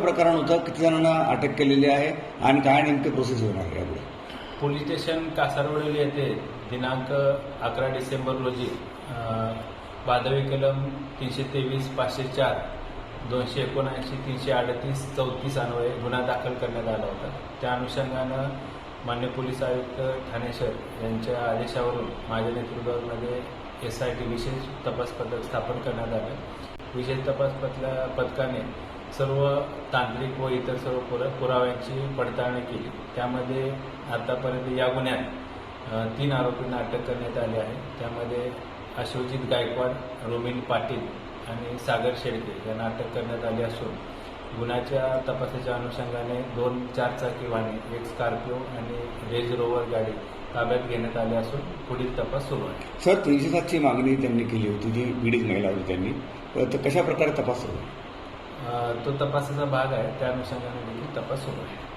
प्रकरण होतं किती जणांना अटक केलेली आहे आणि काय नेमके प्रोसेस होणार यापुढे? पोलीस स्टेशन कासारवडील येथे दिनांक अकरा डिसेंबर रोजी वादवी कलम तीनशे तेवीस पाचशे चार दोनशे एकोणऐंशी तीनशे अडतीस चौतीस अन्वये गुन्हा दाखल करण्यात आला होता. त्या अनुषंगानं मान्य पोलीस आयुक्त ठाणे शहर यांच्या आदेशावरून माझ्या नेतृत्वामध्ये एस आय टी विशेष तपास पथक स्थापन करण्यात आलं. विशेष तपास पथला पथकाने सर्व तांत्रिक व इतर सर्व पुरा पुराव्यांची पडताळणी केली. त्यामध्ये आतापर्यंत या गुन्ह्यात तीन आरोपींना अटक करण्यात आली आहे त्यामध्ये अशोजित गायकवाड रोमिन पाटील आणि सागर शेडके यांना अटक करण्यात आली असून गुन्ह्याच्या तपासाच्या अनुषंगाने दोन चारचाकी वाहने एक स्कॉर्पिओ आणि रेंज रोवर गाडी ताब्यात घेण्यात आली असून पुढील तपास सुरू आहे. सर तीनशे सातची मागणी त्यांनी केली होती जी पीडित महिला होती त्यांनी. तर कशा प्रकारे तपास सुरू आहे? तो तपासाचा भाग आहे. त्या अनुषंगाने देखील तपास सुरू आहे.